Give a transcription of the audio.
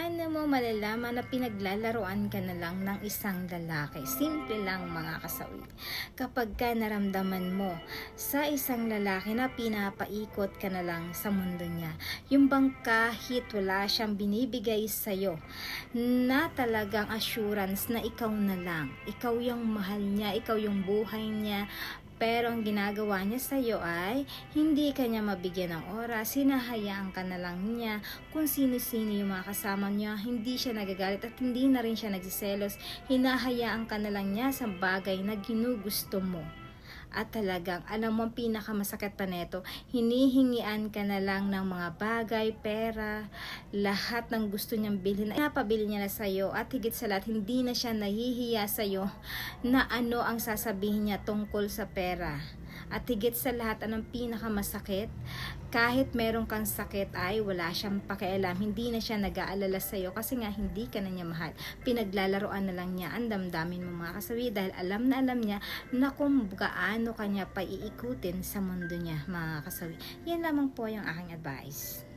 Paano mo malalaman na pinaglalaroan ka na lang ng isang lalaki? Simple lang mga kasawi. Kapag ka naramdaman mo sa isang lalaki na pinapaikot ka na lang sa mundo niya, yung bang kahit wala siyang binibigay sa'yo, na talagang assurance na ikaw na lang, ikaw yung mahal niya, ikaw yung buhay niya, pero ang ginagawa niya sa iyo ay hindi ka niya mabigyan ng oras, hinahayaan ka na lang niya kung sino-sino yung mga kasama niya, hindi siya nagagalit at hindi na rin siya nagsiselos, hinahayaan ka na lang niya sa bagay na ginugusto mo. At talagang, alam mo ang pinakamasakit pa neto, hinihingian ka na lang ng mga bagay, pera, lahat ng gusto niyang bilhin, napabili niya na sa'yo at higit sa lahat, hindi na siya nahihiya sa'yo na ano ang sasabihin niya tungkol sa pera. At higit sa lahat, anong pinakamasakit? Kahit meron kang sakit ay wala siyang pakialam. Hindi na siya nag-aalala sa'yo kasi nga hindi ka na niya mahal. Pinaglalaroan na lang niya ang damdamin mo mga kasawi dahil alam na alam niya na kung gaano kanya pa iikutin sa mundo niya mga kasawi. Yan lamang po yung aking advice.